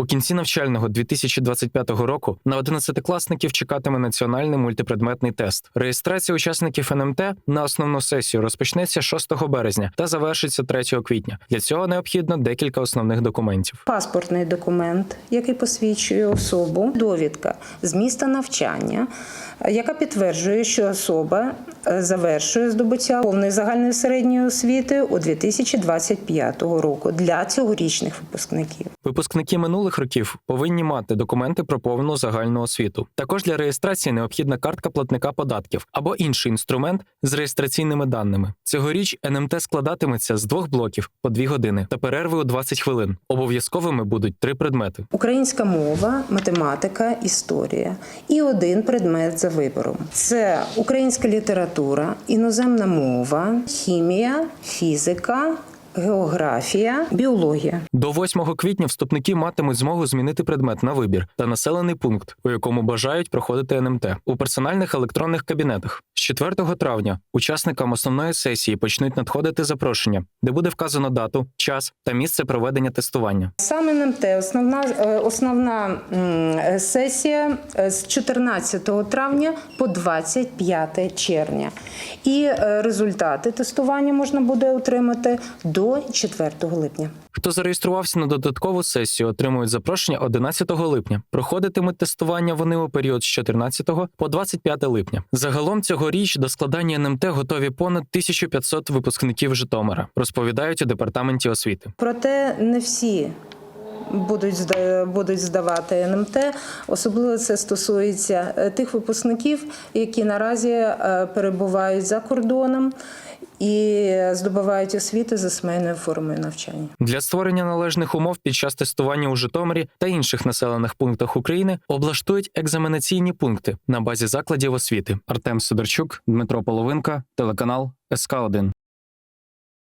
У кінці навчального 2025 року на 11-класників чекатиме національний мультипредметний тест. Реєстрація учасників НМТ на основну сесію розпочнеться 6 березня та завершиться 3 квітня. Для цього необхідно декілька основних документів. Паспортний документ, який посвідчує особу, довідка з міста навчання, яка підтверджує, що особа е, завершує здобуття повної загальної середньої освіти у 2025 року для цьогорічних випускників. Випускники минулих років повинні мати документи про повну загальну освіту. Також для реєстрації необхідна картка платника податків або інший інструмент з реєстраційними даними. Цьогоріч НМТ складатиметься з двох блоків по дві години та перерви у 20 хвилин. Обов'язковими будуть три предмети. Українська мова, математика, історія і один предмет за вибором. Це українська література, іноземна мова, хімія, фізика, географія, біологія. До 8 квітня вступники матимуть змогу змінити предмет на вибір та населений пункт, у якому бажають проходити НМТ у персональних електронних кабінетах. З 4 травня учасникам основної сесії почнуть надходити запрошення, де буде вказано дату, час та місце проведення тестування. Саме НМТ основна, е, основна сесія е, з 14 травня по 25 червня. І е, результати тестування можна буде отримати до 4 липня. Хто зареєструвався на додаткову сесію, отримують запрошення 11 липня. Проходитимуть тестування вони у період з 14 по 25 липня. Загалом цьогоріч до складання НМТ готові понад 1500 випускників Житомира, розповідають у департаменті освіти. Проте не всі. Будуть будуть здавати НМТ, особливо це стосується е, тих випускників, які наразі е, перебувають за кордоном і здобувають освіти за сімейною формою навчання. Для створення належних умов під час тестування у Житомирі та інших населених пунктах України облаштують екзаменаційні пункти на базі закладів освіти. Артем Сидорчук, Дмитро Половинка, телеканал СК 1